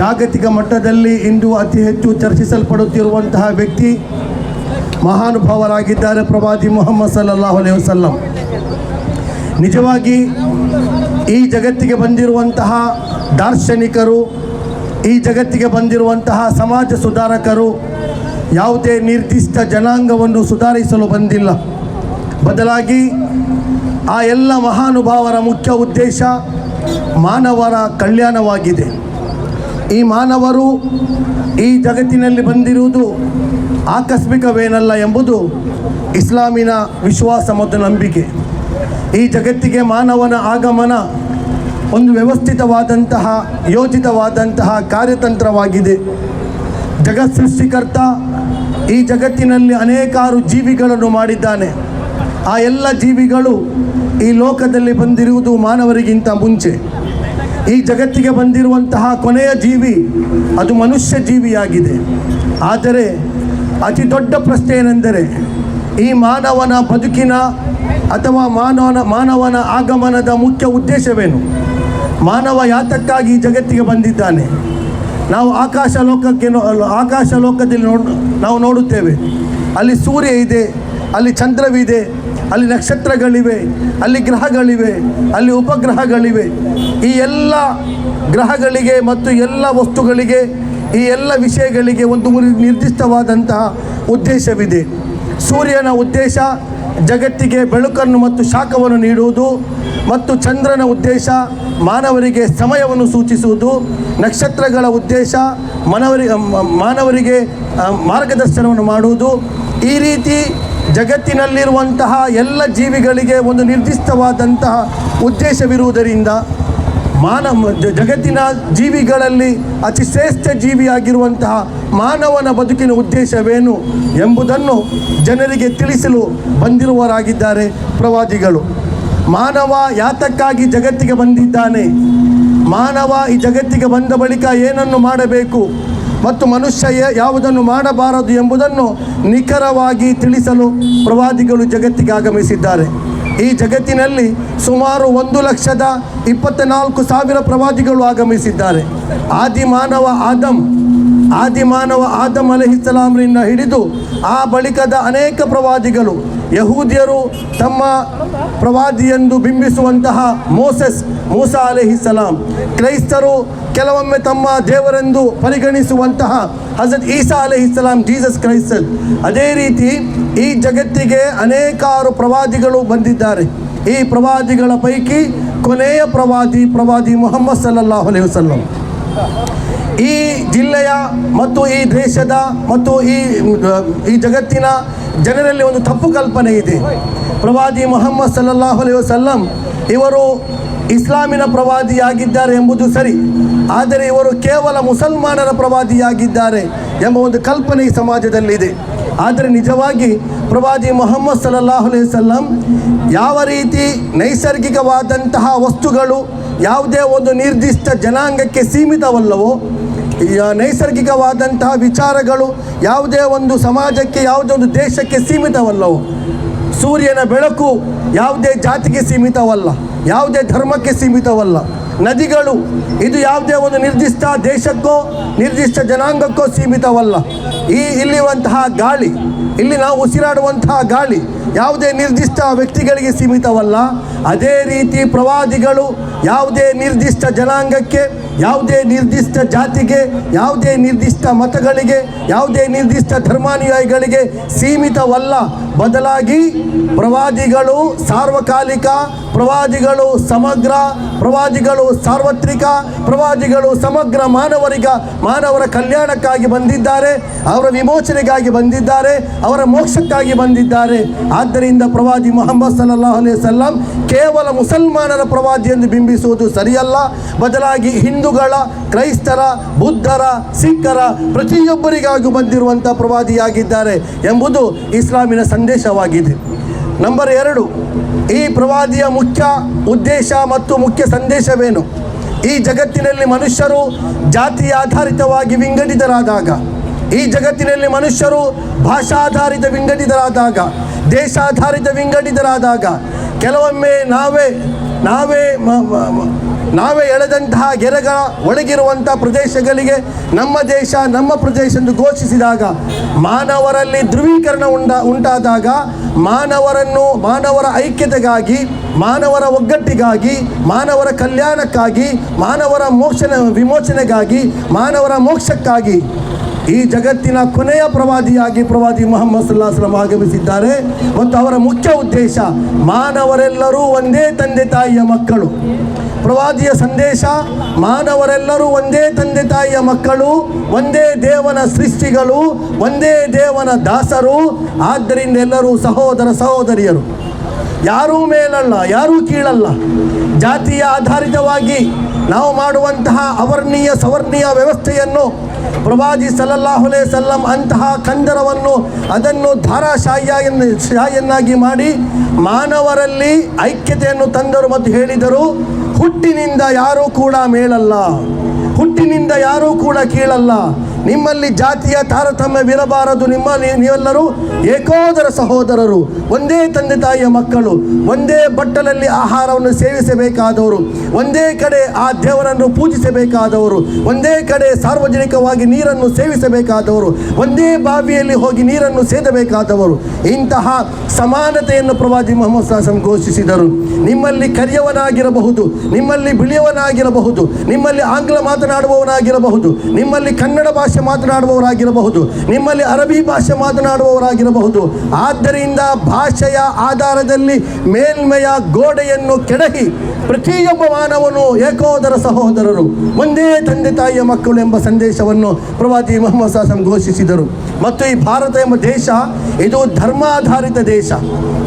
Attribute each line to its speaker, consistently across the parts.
Speaker 1: ಜಾಗತಿಕ ಮಟ್ಟದಲ್ಲಿ ಇಂದು ಅತಿ ಹೆಚ್ಚು ಚರ್ಚಿಸಲ್ಪಡುತ್ತಿರುವಂತಹ ವ್ಯಕ್ತಿ ಮಹಾನುಭಾವರಾಗಿದ್ದಾರೆ ಪ್ರವಾದಿ ಮೊಹಮ್ಮದ್ ಸಲ್ಲಲ್ಲಾಹು ಅಲೈಹಿ ವಸಲ್ಲಂ. ನಿಜವಾಗಿ ಈ ಜಗತ್ತಿಗೆ ಬಂದಿರುವಂತಹ ದಾರ್ಶನಿಕರು, ಈ ಜಗತ್ತಿಗೆ ಬಂದಿರುವಂತಹ ಸಮಾಜ ಸುಧಾರಕರು ಯಾವುದೇ ನಿರ್ದಿಷ್ಟ ಜನಾಂಗವನ್ನು ಸುಧಾರಿಸಲು ಬಂದಿಲ್ಲ. ಬದಲಾಗಿ ಆ ಎಲ್ಲ ಮಹಾನುಭಾವರ ಮುಖ್ಯ ಉದ್ದೇಶ ಮಾನವರ ಕಲ್ಯಾಣವಾಗಿದೆ. ಈ ಮಾನವರು ಈ ಜಗತ್ತಿನಲ್ಲಿ ಬಂದಿರುವುದು ಆಕಸ್ಮಿಕವೇನಲ್ಲ ಎಂಬುದು ಇಸ್ಲಾಮಿನ ವಿಶ್ವಾಸ ಮತ್ತು ನಂಬಿಕೆ. ಈ ಜಗತ್ತಿಗೆ ಮಾನವನ ಆಗಮನ ಒಂದು ವ್ಯವಸ್ಥಿತವಾದಂತಹ, ಯೋಜಿತವಾದಂತಹ ಕಾರ್ಯತಂತ್ರವಾಗಿದೆ. ಜಗತ್ ಸೃಷ್ಟಿಕರ್ತ ಈ ಜಗತ್ತಿನಲ್ಲಿ ಅನೇಕಾರು ಜೀವಿಗಳನ್ನು ಮಾಡಿದ್ದಾನೆ. ಆ ಎಲ್ಲ ಜೀವಿಗಳು ಈ ಲೋಕದಲ್ಲಿ ಬಂದಿರುವುದು ಮಾನವರಿಗಿಂತ ಮುಂಚೆ. ಈ ಜಗತ್ತಿಗೆ ಬಂದಿರುವಂತಹ ಕೊನೆಯ ಜೀವಿ ಅದು ಮನುಷ್ಯ ಜೀವಿಯಾಗಿದೆ. ಆದರೆ ಅತಿ ದೊಡ್ಡ ಪ್ರಶ್ನೆ ಏನೆಂದರೆ ಈ ಮಾನವನ ಬದುಕಿನ ಅಥವಾ ಮಾನವನ ಮಾನವನ ಆಗಮನದ ಮುಖ್ಯ ಉದ್ದೇಶವೇನು? ಮಾನವ ಯಾತಕ್ಕಾಗಿ ಈ ಜಗತ್ತಿಗೆ ಬಂದಿದ್ದಾನೆ? ನಾವು ಆಕಾಶ ಲೋಕಕ್ಕೆ ಆಕಾಶ ಲೋಕದಲ್ಲಿ ನಾವು ನೋಡುತ್ತೇವೆ. ಅಲ್ಲಿ ಸೂರ್ಯ ಇದೆ, ಅಲ್ಲಿ ಚಂದ್ರವಿದೆ ಅಲ್ಲಿ ನಕ್ಷತ್ರಗಳಿವೆ ಅಲ್ಲಿ ಗ್ರಹಗಳಿವೆ ಅಲ್ಲಿ ಉಪಗ್ರಹಗಳಿವೆ. ಈ ಎಲ್ಲ ಗ್ರಹಗಳಿಗೆ ಮತ್ತು ಎಲ್ಲ ವಸ್ತುಗಳಿಗೆ ಈ ಎಲ್ಲ ವಿಷಯಗಳಿಗೆ ಒಂದು ನಿರ್ದಿಷ್ಟವಾದಂತಹ ಉದ್ದೇಶವಿದೆ. ಸೂರ್ಯನ ಉದ್ದೇಶ ಜಗತ್ತಿಗೆ ಬೆಳಕನ್ನು ಮತ್ತು ಶಾಖವನ್ನು ನೀಡುವುದು ಮತ್ತು ಚಂದ್ರನ ಉದ್ದೇಶ ಮಾನವರಿಗೆ ಸಮಯವನ್ನು ಸೂಚಿಸುವುದು ನಕ್ಷತ್ರಗಳ ಉದ್ದೇಶ ಮನವರಿ ಮಾನವರಿಗೆ ಆ, ಮಾರ್ಗದರ್ಶನವನ್ನು ಮಾಡುವುದು. ಈ ರೀತಿ ಜಗತ್ತಿನಲ್ಲಿರುವಂತಹ ಎಲ್ಲ ಜೀವಿಗಳಿಗೆ ಒಂದು ನಿರ್ದಿಷ್ಟವಾದಂತಹ ಉದ್ದೇಶವಿರುವುದರಿಂದ ಮಾನವ ಜಗತ್ತಿನ ಜೀವಿಗಳಲ್ಲಿ ಅತಿ ಶ್ರೇಷ್ಠ ಜೀವಿಯಾಗಿರುವಂತಹ ಮಾನವನ ಬದುಕಿನ ಉದ್ದೇಶವೇನು ಎಂಬುದನ್ನು ಜನರಿಗೆ ತಿಳಿಸಲು ಬಂದಿರುವರಾಗಿದ್ದಾರೆ ಪ್ರವಾದಿಗಳು. ಮಾನವ ಯಾತಕ್ಕಾಗಿ ಜಗತ್ತಿಗೆ ಬಂದಿದ್ದಾನೆ? ಮಾನವ ಈ ಜಗತ್ತಿಗೆ ಬಂದ ಬಳಿಕ ಏನನ್ನು ಮಾಡಬೇಕು? ಮತ್ತು ಮನುಷ್ಯ ಯಾವುದನ್ನು ಮಾಡಬಾರದು ಎಂಬುದನ್ನು ನಿಖರವಾಗಿ ತಿಳಿಸಲು ಪ್ರವಾದಿಗಳು ಜಗತ್ತಿಗೆ ಆಗಮಿಸಿದ್ದಾರೆ. ಈ ಜಗತ್ತಿನಲ್ಲಿ ಸುಮಾರು ಒಂದು ಲಕ್ಷದ ಇಪ್ಪತ್ತ ನಾಲ್ಕು ಸಾವಿರ ಪ್ರವಾದಿಗಳು ಆಗಮಿಸಿದ್ದಾರೆ. ಆದಿ ಮಾನವ ಆದಮ್ ಆದಿ ಮಾನವ ಆದಮ್ ಅಲಹಿಸಲಾಮ್ರಿಂದ ಹಿಡಿದು ಆ ಬಳಿಕದ ಅನೇಕ ಪ್ರವಾದಿಗಳು, ಯಹೂದಿಯರು ತಮ್ಮ ಪ್ರವಾದಿ ಎಂದು ಬಿಂಬಿಸುವಂತಹ ಮೋಸೆಸ್ ಮೂಸಾ ಅಲಹಿಸಲಾಂ ಕ್ರೈಸ್ತರು ಕೆಲವೊಮ್ಮೆ ತಮ್ಮ ದೇವರೆಂದು ಪರಿಗಣಿಸುವಂತಹ ಹಜರತ್ ಈಸಾ ಅಲಹಿಸಲಾಂ ಜೀಸಸ್ ಕ್ರೈಸ್ತರ್ ಅದೇ ರೀತಿ ಈ ಜಗತ್ತಿಗೆ ಅನೇಕಾರು ಪ್ರವಾದಿಗಳು ಬಂದಿದ್ದಾರೆ. ಈ ಪ್ರವಾದಿಗಳ ಪೈಕಿ ಕೊನೆಯ ಪ್ರವಾದಿ ಪ್ರವಾದಿ ಮೊಹಮ್ಮದ್ ಸಲ್ಲಲ್ಲಾಹು ಅಲೈಹಿ ವಸಲ್ಲಂ. ಈ ಜಿಲ್ಲೆಯ ಮತ್ತು ಈ ದೇಶದ ಮತ್ತು ಈ ಈ ಜಗತ್ತಿನ ಜನರಲ್ಲಿ ಒಂದು ತಪ್ಪು ಕಲ್ಪನೆ ಇದೆ. ಪ್ರವಾದಿ ಮೊಹಮ್ಮದ್ ಸಲ್ಲಲ್ಲಾಹು ಅಲೈ ವಸಲ್ಲಂ ಇವರು ಇಸ್ಲಾಮಿನ ಪ್ರವಾದಿಯಾಗಿದ್ದಾರೆ ಎಂಬುದು ಸರಿ. ಆದರೆ ಇವರು ಕೇವಲ ಮುಸಲ್ಮಾನರ ಪ್ರವಾದಿಯಾಗಿದ್ದಾರೆ ಎಂಬ ಒಂದು ಕಲ್ಪನೆ ಈ ಸಮಾಜದಲ್ಲಿದೆ. ಆದರೆ ನಿಜವಾಗಿ ಪ್ರವಾದಿ ಮೊಹಮ್ಮದ್ ಸಲ್ಲಲ್ಲಾಹು ಅಲೈಹಿ ವಸಲ್ಲಂ ಯಾವ ರೀತಿ ನೈಸರ್ಗಿಕವಾದಂತಹ ವಸ್ತುಗಳು ಯಾವುದೇ ಒಂದು ನಿರ್ದಿಷ್ಟ ಜನಾಂಗಕ್ಕೆ ಸೀಮಿತವಲ್ಲವೋ ನೈಸರ್ಗಿಕವಾದಂತಹ ವಿಚಾರಗಳು, ಯಾವುದೇ ಒಂದು ಸಮಾಜಕ್ಕೆ, ಯಾವುದೇ ಒಂದು ದೇಶಕ್ಕೆ ಸೀಮಿತವಲ್ಲವೋ, ಸೂರ್ಯನ ಬೆಳಕು ಯಾವುದೇ ಜಾತಿಗೆ ಸೀಮಿತವಲ್ಲ, ಯಾವುದೇ ಧರ್ಮಕ್ಕೆ ಸೀಮಿತವಲ್ಲ. ನದಿಗಳು, ಇದು ಯಾವುದೇ ಒಂದು ನಿರ್ದಿಷ್ಟ ದೇಶಕ್ಕೋ, ನಿರ್ದಿಷ್ಟ ಜನಾಂಗಕ್ಕೋ ಸೀಮಿತವಲ್ಲ. ಈ ಇಲ್ಲಿರುವಂತಹ ಗಾಳಿ ಇಲ್ಲಿ ನಾವು ಉಸಿರಾಡುವಂತಹ ಗಾಳಿ ಯಾವುದೇ ನಿರ್ದಿಷ್ಟ ವ್ಯಕ್ತಿಗಳಿಗೆ ಸೀಮಿತವಲ್ಲ. ಅದೇ ರೀತಿ ಪ್ರವಾದಿಗಳು ಯಾವುದೇ ನಿರ್ದಿಷ್ಟ ಜನಾಂಗಕ್ಕೆ, ಯಾವುದೇ ನಿರ್ದಿಷ್ಟ ಜಾತಿಗೆ, ಯಾವುದೇ ನಿರ್ದಿಷ್ಟ ಮತಗಳಿಗೆ, ಯಾವುದೇ ನಿರ್ದಿಷ್ಟ ಧರ್ಮಾನುಯಾಯಿಗಳಿಗೆ ಸೀಮಿತವಲ್ಲ. ಬದಲಾಗಿ ಪ್ರವಾದಿಗಳು ಸಾರ್ವಕಾಲಿಕ ಪ್ರವಾದಿಗಳು ಸಮಗ್ರ, ಪ್ರವಾದಿಗಳು ಸಾರ್ವತ್ರಿಕ, ಪ್ರವಾದಿಗಳು ಸಮಗ್ರ ಮಾನವರಿಗ, ಮಾನವರ ಕಲ್ಯಾಣಕ್ಕಾಗಿ ಬಂದಿದ್ದಾರೆ, ಅವರ ವಿಮೋಚನೆಗಾಗಿ ಬಂದಿದ್ದಾರೆ, ಅವರ ಮೋಕ್ಷಕ್ಕಾಗಿ ಬಂದಿದ್ದಾರೆ. ಆದ್ದರಿಂದ ಪ್ರವಾದಿ ಮೊಹಮ್ಮದ್ ಅಲೈಹಿ ವಸಲ್ಲಂ ಕೇವಲ ಮುಸಲ್ಮಾನರ ಪ್ರವಾದಿ ಎಂದು ಬಿಂಬಿಸುವುದು ಸರಿಯಲ್ಲ. ಬದಲಾಗಿ ಹಿಂದೂಗಳ, ಕ್ರೈಸ್ತರ, ಬುದ್ಧರ, ಸಿಖ್ಖರ ಪ್ರತಿಯೊಬ್ಬರಿಗಾಗಿ ಬಂದಿರುವಂಥ ಪ್ರವಾದಿಯಾಗಿದ್ದಾರೆ ಎಂಬುದು ಇಸ್ಲಾಮಿನ ಸಂದೇಶವಾಗಿದೆ. ನಂಬರ್ ಎರಡು, ಈ ಪ್ರವಾದಿಯ ಮುಖ್ಯ ಉದ್ದೇಶ ಮತ್ತು ಮುಖ್ಯ ಸಂದೇಶವೇನು? ಈ ಜಗತ್ತಿನಲ್ಲಿ ಮನುಷ್ಯರು ಜಾತಿ ಆಧಾರಿತವಾಗಿ ವಿಂಗಡಿತರಾದಾಗ, ಈ ಜಗತ್ತಿನಲ್ಲಿ ಮನುಷ್ಯರು ಭಾಷಾಧಾರಿತ ವಿಂಗಡಿತರಾದಾಗ, ದೇಶಾಧಾರಿತ ವಿಂಗಡಿತರಾದಾಗ, ಕೆಲವೊಮ್ಮೆ ನಾವೇ ನಾವೇ ನಾವೇ ಎಳೆದಂತಹ ಗೆರೆಗಳ ಒಳಗಿರುವಂಥ ಪ್ರದೇಶಗಳಿಗೆ ನಮ್ಮ ದೇಶ, ನಮ್ಮ ಪ್ರದೇಶ ಎಂದು ಘೋಷಿಸಿದಾಗ, ಮಾನವರಲ್ಲಿ ಧ್ರುವೀಕರಣ ಉಂಟ ಉಂಟಾದಾಗ ಮಾನವರನ್ನು ಮಾನವರ ಐಕ್ಯತೆಗಾಗಿ ಮಾನವರ ಒಗ್ಗಟ್ಟಿಗಾಗಿ ಮಾನವರ ಕಲ್ಯಾಣಕ್ಕಾಗಿ ಮಾನವರ ಮೋಕ್ಷನ ವಿಮೋಚನೆಗಾಗಿ ಮಾನವರ ಮೋಕ್ಷಕ್ಕಾಗಿ. ಈ ಜಗತ್ತಿನ ಕೊನೆಯ ಪ್ರವಾದಿಯಾಗಿ ಪ್ರವಾದಿ ಮೊಹಮ್ಮದ್ ಸಲ್ಲಾಹ್ ಆಗಮಿಸಿದ್ದಾರೆ. ಮತ್ತು ಅವರ ಮುಖ್ಯ ಉದ್ದೇಶ, ಮಾನವರೆಲ್ಲರೂ ಒಂದೇ ತಂದೆ ತಾಯಿಯ ಮಕ್ಕಳು. ಪ್ರವಾದಿಯ ಸಂದೇಶ, ಮಾನವರೆಲ್ಲರೂ ಒಂದೇ ತಂದೆ ತಾಯಿಯ ಮಕ್ಕಳು, ಒಂದೇ ದೇವನ ಸೃಷ್ಟಿಗಳು, ಒಂದೇ ದೇವನ ದಾಸರು, ಆದ್ದರಿಂದ ಎಲ್ಲರೂ ಸಹೋದರ ಸಹೋದರಿಯರು. ಯಾರೂ ಮೇಲಲ್ಲ, ಯಾರೂ ಕೀಳಲ್ಲ. ಜಾತಿಯ ಆಧಾರಿತವಾಗಿ ನಾವು ಮಾಡುವಂತಹ ಅವರ್ಣೀಯ ಸವರ್ಣೀಯ ವ್ಯವಸ್ಥೆಯನ್ನು ಪ್ರವಾದಿ ಸಲಲ್ಲಾಹುಲೇ ಸಲ್ಲಂ ಅಂತಹ ಕಂದರವನ್ನು ಅದನ್ನು ಧಾರಾಶಾಹಿಯನ್ನು ಶಾಹಿಯನ್ನಾಗಿ ಮಾಡಿ ಮಾನವರಲ್ಲಿ ಐಕ್ಯತೆಯನ್ನು ತಂದರು ಮತ್ತು ಹೇಳಿದರು, ಹುಟ್ಟಿನಿಂದ ಯಾರೂ ಕೂಡ ಮೇಳಲ್ಲ ಹುಟ್ಟಿನಿಂದ ಯಾರೂ ಕೂಡ ಕೀಳಲ್ಲ. ನಿಮ್ಮಲ್ಲಿ ಜಾತಿಯ ತಾರತಮ್ಯವಿರಬಾರದು ನಿಮ್ಮ ನೀವೆಲ್ಲರೂ ಏಕೋದರ ಸಹೋದರರು, ಒಂದೇ ತಂದೆ ತಾಯಿಯ ಮಕ್ಕಳು, ಒಂದೇ ಬಟ್ಟಲಲ್ಲಿ ಆಹಾರವನ್ನು ಸೇವಿಸಬೇಕಾದವರು, ಒಂದೇ ಕಡೆ ಆ ದೇವರನ್ನು ಪೂಜಿಸಬೇಕಾದವರು, ಒಂದೇ ಕಡೆ ಸಾರ್ವಜನಿಕವಾಗಿ ನೀರನ್ನು ಸೇವಿಸಬೇಕಾದವರು, ಒಂದೇ ಬಾವಿಯಲ್ಲಿ ಹೋಗಿ ನೀರನ್ನು ಸೇದಬೇಕಾದವರು. ಇಂತಹ ಸಮಾನತೆಯನ್ನು ಪ್ರವಾದಿ ಮೊಹಮ್ಮದ್ ಸಾಸಂ ಘೋಷಿಸಿದರು. ನಿಮ್ಮಲ್ಲಿ ಕರಿಯವನಾಗಿರಬಹುದು, ನಿಮ್ಮಲ್ಲಿ ಬಿಳಿಯವನಾಗಿರಬಹುದು, ನಿಮ್ಮಲ್ಲಿ ಆಂಗ್ಲ ಮಾತನಾಡುವವನಾಗಿರಬಹುದು, ನಿಮ್ಮಲ್ಲಿ ಕನ್ನಡ ಭಾಷೆ ಮಾತನಾಡುವವರಾಗಿರಬಹುದು, ನಿಮ್ಮಲ್ಲಿ ಅರಬಿ ಭಾಷೆ ಮಾತನಾಡುವವರಾಗಿರಬಹುದು. ಆದ್ದರಿಂದ ಭಾಷೆಯ ಆಧಾರದಲ್ಲಿ ಮೇಲ್ಮೆಯ ಗೋಡೆಯನ್ನು ಕೆಡಹಿ ಪ್ರತಿಯೊಬ್ಬ ಮಾನವನು ಏಕೋದರ ಸಹೋದರರು, ಒಂದೇ ತಂದೆ ತಾಯಿಯ ಮಕ್ಕಳು ಎಂಬ ಸಂದೇಶವನ್ನು ಪ್ರವಾದಿ ಮೊಹಮ್ಮದ್ ಸಾಸಂ ಘೋಷಿಸಿದರು. ಮತ್ತು ಈ ಭಾರತ ಎಂಬ ದೇಶ, ಇದು ಧರ್ಮಾಧಾರಿತ ದೇಶ.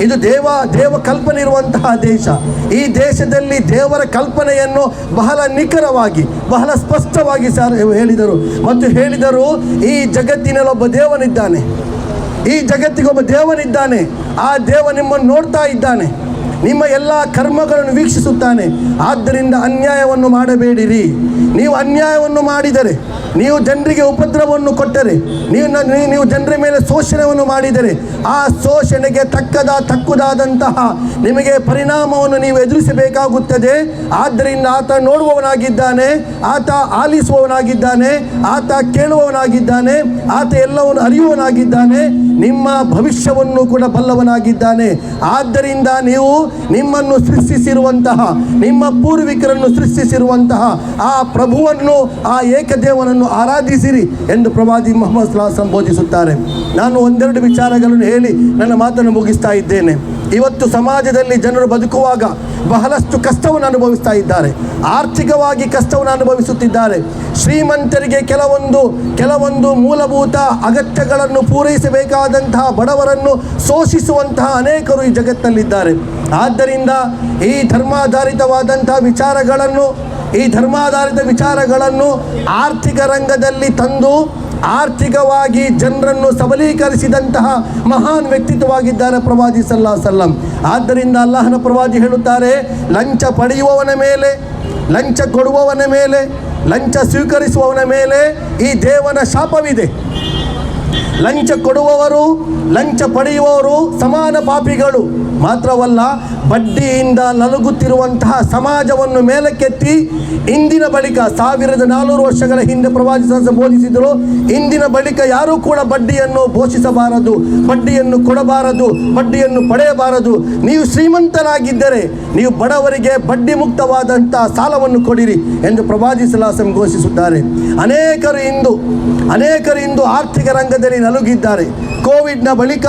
Speaker 1: ಇದು ದೇವ ದೇವ ಕಲ್ಪನೆ ಇರುವಂತಹ ದೇಶ. ಈ ದೇಶದಲ್ಲಿ ದೇವರ ಕಲ್ಪನೆಯನ್ನು ಬಹಳ ನಿಖರವಾಗಿ, ಬಹಳ ಸ್ಪಷ್ಟವಾಗಿ ಸರ್ ಹೇಳಿದರು. ಮತ್ತು ಹೇಳಿದರು ಈ ಜಗತ್ತಿನಲ್ಲಿ ಒಬ್ಬ ದೇವನಿದ್ದಾನೆ. ಈ ಜಗತ್ತಿಗೊಬ್ಬ ದೇವನಿದ್ದಾನೆ. ಆ ದೇವ ನಿಮ್ಮನ್ನು ನೋಡ್ತಾ ಇದ್ದಾನೆ. ನಿಮ್ಮ ಎಲ್ಲ ಕರ್ಮಗಳನ್ನು ವೀಕ್ಷಿಸುತ್ತಾನೆ. ಆದ್ದರಿಂದ ಅನ್ಯಾಯವನ್ನು ಮಾಡಬೇಡಿರಿ. ನೀವು ಅನ್ಯಾಯವನ್ನು ಮಾಡಿದರೆ, ನೀವು ಜನರಿಗೆ ಉಪದ್ರವವನ್ನು ಕೊಟ್ಟರೆ, ನೀವು ನೀವು ಜನರ ಮೇಲೆ ಶೋಷಣೆಯನ್ನು ಮಾಡಿದರೆ, ಆ ಶೋಷಣೆಗೆ ತಕ್ಕದ ತಕ್ಕುದಾದಂತಹ ನಿಮಗೆ ಪರಿಣಾಮವನ್ನು ನೀವು ಎದುರಿಸಬೇಕಾಗುತ್ತದೆ. ಆದ್ದರಿಂದ ಆತ ನೋಡುವವನಾಗಿದ್ದಾನೆ, ಆತ ಆಲಿಸುವವನಾಗಿದ್ದಾನೆ, ಆತ ಕೇಳುವವನಾಗಿದ್ದಾನೆ, ಆತ ಎಲ್ಲವನ್ನು ಅರಿಯುವವನಾಗಿದ್ದಾನೆ. ನಿಮ್ಮ ಭವಿಷ್ಯವನ್ನು ಕೂಡ ಬಲ್ಲವನಾಗಿದ್ದಾನೆ. ಆದ್ದರಿಂದ ನೀವು ನಿಮ್ಮನ್ನು ಸೃಷ್ಟಿಸಿರುವಂತಹ, ನಿಮ್ಮ ಪೂರ್ವಿಕರನ್ನು ಸೃಷ್ಟಿಸಿರುವಂತಹ ಆ ಪ್ರಭುವನ್ನು, ಆ ಏಕದೇವನನ್ನು ಆರಾಧಿಸಿರಿ ಎಂದು ಪ್ರವಾದಿ ಮೊಹಮ್ಮದ್ ಸಲಾ ಸಂಬೋಧಿಸುತ್ತಾರೆ ನಾನು ಒಂದೆರಡು ವಿಚಾರಗಳನ್ನು ಹೇಳಿ ನನ್ನ ಮಾತನ್ನು ಮುಗಿಸ್ತಾ ಇದ್ದೇನೆ. ಇವತ್ತು ಸಮಾಜದಲ್ಲಿ ಜನರು ಬದುಕುವಾಗ ಬಹಳಷ್ಟು ಕಷ್ಟವನ್ನು ಅನುಭವಿಸ್ತಾ ಇದ್ದಾರೆ. ಆರ್ಥಿಕವಾಗಿ ಕಷ್ಟವನ್ನು ಅನುಭವಿಸುತ್ತಿದ್ದಾರೆ. ಶ್ರೀಮಂತರಿಗೆ ಕೆಲವೊಂದು ಕೆಲವೊಂದು ಮೂಲಭೂತ ಅಗತ್ಯಗಳನ್ನು ಪೂರೈಸಬೇಕಾದಂತಹ ಬಡವರನ್ನು ಶೋಷಿಸುವಂತಹ ಅನೇಕರು ಈ ಜಗತ್ತಲ್ಲಿದ್ದಾರೆ ಆದ್ದರಿಂದ ಈ ಧರ್ಮಾಧಾರಿತವಾದಂತಹ ವಿಚಾರಗಳನ್ನು, ಈ ಧರ್ಮಾಧಾರಿತ ವಿಚಾರಗಳನ್ನು ಆರ್ಥಿಕ ರಂಗದಲ್ಲಿ ತಂದು ಆರ್ಥಿಕವಾಗಿ ಜನರನ್ನು ಸಬಲೀಕರಿಸಿದಂತಹ ಮಹಾನ್ ವ್ಯಕ್ತಿತ್ವವಾಗಿದ್ದಾರೆ ಪ್ರವಾದಿ ಸಲ್ಲಾ ಸಲ್ಲಂ. ಆದ್ದರಿಂದ ಅಲ್ಲಾಹನ ಪ್ರವಾದಿ ಹೇಳುತ್ತಾರೆ, ಲಂಚ ಪಡೆಯುವವನ ಮೇಲೆ, ಲಂಚ ಕೊಡುವವನ ಮೇಲೆ, ಲಂಚ ಸ್ವೀಕರಿಸುವವನ ಮೇಲೆ ಈ ದೇವನ ಶಾಪವಿದೆ. ಲಂಚ ಕೊಡುವವರು, ಲಂಚ ಪಡೆಯುವವರು ಸಮಾನ ಪಾಪಿಗಳು. ಮಾತ್ರವಲ್ಲ, ಬಡ್ಡಿಯಿಂದ ನಲುಗುತ್ತಿರುವಂತಹ ಸಮಾಜವನ್ನು ಮೇಲಕ್ಕೆತ್ತಿ ಇಂದಿನ ಬಳಿಕ ಸಾವಿರದ ನಾನೂರು ವರ್ಷಗಳ ಹಿಂದೆ ಪ್ರವಾಸಿ ಬೋಧಿಸಿದರು ಇಂದಿನ ಬಳಿಕ ಯಾರೂ ಕೂಡ ಬಡ್ಡಿಯನ್ನು ಘೋಷಿಸಬಾರದು, ಬಡ್ಡಿಯನ್ನು ಕೊಡಬಾರದು, ಬಡ್ಡಿಯನ್ನು ಪಡೆಯಬಾರದು. ನೀವು ಶ್ರೀಮಂತರಾಗಿದ್ದರೆ ನೀವು ಬಡವರಿಗೆ ಬಡ್ಡಿ ಮುಕ್ತವಾದಂತಹ ಸಾಲವನ್ನು ಕೊಡಿರಿ ಎಂದು ಪ್ರವಾದಿ ಸಲಾಸಂ ಘೋಷಿಸುತ್ತಾರೆ. ಅನೇಕರು ಇಂದು ಅನೇಕರು ಇಂದು ಆರ್ಥಿಕ ರಂಗದಲ್ಲಿ ನಲುಗಿದ್ದಾರೆ. ಕೋವಿಡ್ನ ಬಳಿಕ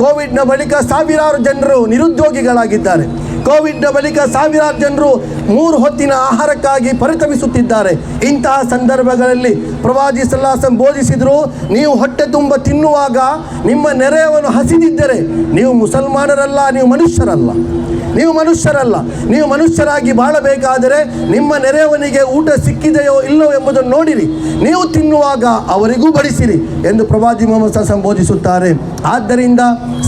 Speaker 1: ಕೋವಿಡ್ನ ಬಳಿಕ ಸಾವಿರಾರು ಜನರು ನಿರುದ್ಯೋಗಿಗಳಾಗಿದ್ದಾರೆ. ಕೋವಿಡ್ನ ಬಳಿಕ ಸಾವಿರಾರು ಜನರು ಮೂರು ಹೊತ್ತಿನ ಆಹಾರಕ್ಕಾಗಿ ಪರಿತಮಿಸುತ್ತಿದ್ದಾರೆ ಇಂತಹ ಸಂದರ್ಭಗಳಲ್ಲಿ ಪ್ರವಾದಿ ಸಲ್ಲಾಸಂ ಬೋಧಿಸಿದರು, ನೀವು ಹೊಟ್ಟೆ ತುಂಬ ತಿನ್ನುವಾಗ ನಿಮ್ಮ ನೆರೆಯವನ್ನು ಹಸಿದಿದ್ದರೆ ನೀವು ಮುಸಲ್ಮಾನರಲ್ಲ, ನೀವು ಮನುಷ್ಯರಲ್ಲ. ನೀವು ಮನುಷ್ಯರಲ್ಲ, ನೀವು ಮನುಷ್ಯರಾಗಿ ಬಾಳಬೇಕಾದರೆ ನಿಮ್ಮ ನೆರೆಯವನಿಗೆ ಊಟ ಸಿಕ್ಕಿದೆಯೋ ಇಲ್ಲವೋ ಎಂಬುದನ್ನು ನೋಡಿರಿ. ನೀವು ತಿನ್ನುವಾಗ ಅವರಿಗೂ ಬಡಿಸಿರಿ ಎಂದು ಪ್ರವಾದಿ ಮೊಹಮ್ಮದ್ ಸಂಬೋಧಿಸುತ್ತಾರೆ ಆದ್ದರಿಂದ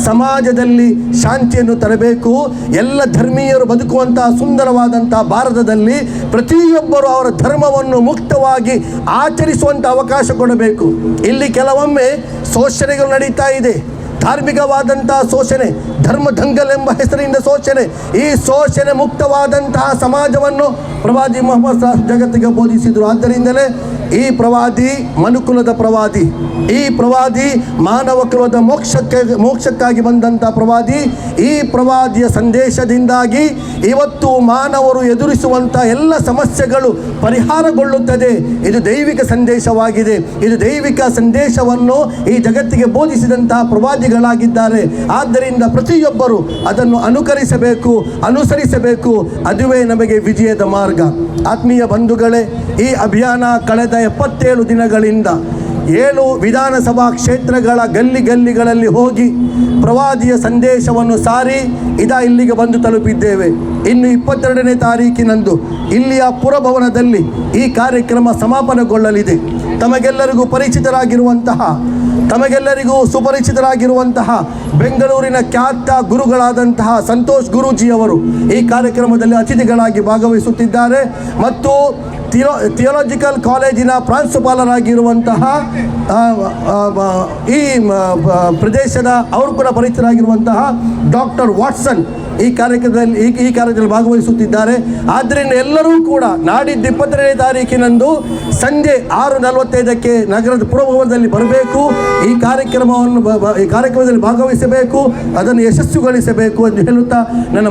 Speaker 1: ಸಮಾಜದಲ್ಲಿ ಶಾಂತಿಯನ್ನು ತರಬೇಕು, ಎಲ್ಲ ಧರ್ಮೀಯರು ಬದುಕುವಂತಹ ಸುಂದರವಾದಂತಹ ಭಾರತದಲ್ಲಿ ಪ್ರತಿಯೊಬ್ಬರು ಅವರ ಧರ್ಮವನ್ನು ಮುಕ್ತವಾಗಿ ಆಚರಿಸುವಂಥ ಅವಕಾಶ ಕೊಡಬೇಕು. ಇಲ್ಲಿ ಕೆಲವೊಮ್ಮೆ ಶೋಷಣೆಗಳು ನಡೀತಾ ಇದೆ. ಧಾರ್ಮಿಕವಾದಂತಹ ಶೋಷಣೆ ಧರ್ಮ ದಂಗಲ್ ಎಂಬ ಹೆಸರಿನಿಂದ ಶೋಷಣೆ, ಈ ಶೋಷಣೆ ಮುಕ್ತವಾದಂತಹ ಸಮಾಜವನ್ನು ಪ್ರವಾದಿ ಮೊಹಮ್ಮದ್ ಜಗತ್ತಿಗೆ ಬೋಧಿಸಿದರು. ಆದ್ದರಿಂದಲೇ ಈ ಪ್ರವಾದಿ ಮನುಕುಲದ ಪ್ರವಾದಿ, ಈ ಪ್ರವಾದಿ ಮಾನವ ಕುಲದ ಮೋಕ್ಷಕ್ಕೆ, ಮೋಕ್ಷಕ್ಕಾಗಿ ಬಂದಂಥ ಪ್ರವಾದಿ, ಈ ಪ್ರವಾದಿಯ ಸಂದೇಶದಿಂದಾಗಿ ಇವತ್ತು ಮಾನವರು ಎದುರಿಸುವಂಥ ಎಲ್ಲ ಸಮಸ್ಯೆಗಳು ಪರಿಹಾರಗೊಳ್ಳುತ್ತದೆ. ಇದು ದೈವಿಕ ಸಂದೇಶವಾಗಿದೆ. ಇದು ದೈವಿಕ ಸಂದೇಶವನ್ನು ಈ ಜಗತ್ತಿಗೆ ಬೋಧಿಸಿದಂತಹ ಪ್ರವಾದಿಗಳಾಗಿದ್ದಾರೆ. ಆದ್ದರಿಂದ ಪ್ರತಿಯೊಬ್ಬರು ಅದನ್ನು ಅನುಕರಿಸಬೇಕು, ಅನುಸರಿಸಬೇಕು. ಅದುವೇ ನಮಗೆ ವಿಜಯದ ಮಾರ್ಗ. ಆತ್ಮೀಯ ಬಂಧುಗಳೇ, ಈ ಅಭಿಯಾನ ಕಳೆದ ಎಪ್ಪತ್ತೇಳು ದಿನಗಳಿಂದ ಏಳು ವಿಧಾನಸಭಾ ಕ್ಷೇತ್ರಗಳ ಗಲ್ಲಿ ಗಲ್ಲಿಗಳಲ್ಲಿ ಹೋಗಿ ಪ್ರವಾದಿಯ ಸಂದೇಶವನ್ನು ಸಾರಿ ಇದ ಇಲ್ಲಿಗೆ ಬಂದು ತಲುಪಿದ್ದೇವೆ. ಇನ್ನು ಇಪ್ಪತ್ತೆರಡನೇ ತಾರೀಕಿನಂದು ಇಲ್ಲಿಯ ಪುರಭವನದಲ್ಲಿ ಈ ಕಾರ್ಯಕ್ರಮ ಸಮಾಪನಗೊಳ್ಳಲಿದೆ. ತಮಗೆಲ್ಲರಿಗೂ ಪರಿಚಿತರಾಗಿರುವಂತಹ, ತಮಗೆಲ್ಲರಿಗೂ ಸುಪರಿಚಿತರಾಗಿರುವಂತಹ ಬೆಂಗಳೂರಿನ ಖ್ಯಾತ ಗುರುಗಳಾದಂತಹ ಸಂತೋಷ್ ಗುರೂಜಿಯವರು ಈ ಕಾರ್ಯಕ್ರಮದಲ್ಲಿ ಅತಿಥಿಗಳಾಗಿ ಭಾಗವಹಿಸುತ್ತಿದ್ದಾರೆ. ಮತ್ತು ಥಿಯೋ ಥಿಯೋಲಾಜಿಕಲ್ ಕಾಲೇಜಿನ ಪ್ರಾಂಶುಪಾಲರಾಗಿರುವಂತಹ ಈ ಪ್ರದೇಶದ ಅವರು ಕೂಡ ಪರಿಚಿತರಾಗಿರುವಂತಹ ಡಾಕ್ಟರ್ ವಾಟ್ಸನ್ ಈ ಕಾರ್ಯಕ್ರಮದಲ್ಲಿ, ಈ ಈ ಕಾರ್ಯದಲ್ಲಿ ಭಾಗವಹಿಸುತ್ತಿದ್ದಾರೆ. ಆದ್ದರಿಂದ ಎಲ್ಲರೂ ಕೂಡ ನಾಡಿದ್ದು ಇಪ್ಪತ್ತನೇ ತಾರೀಕಿನಂದು ಸಂಜೆ ಆರು ನಲವತ್ತೈದಕ್ಕೆ ನಗರದ ಪುರಭವನದಲ್ಲಿ ಬರಬೇಕು. ಈ ಕಾರ್ಯಕ್ರಮವನ್ನು, ಈ ಕಾರ್ಯಕ್ರಮದಲ್ಲಿ ಭಾಗವಹಿಸಬೇಕು. ಅದನ್ನು ಯಶಸ್ಸುಗೊಳಿಸಬೇಕು ಎಂದು ಹೇಳುತ್ತಾ ನನ್ನ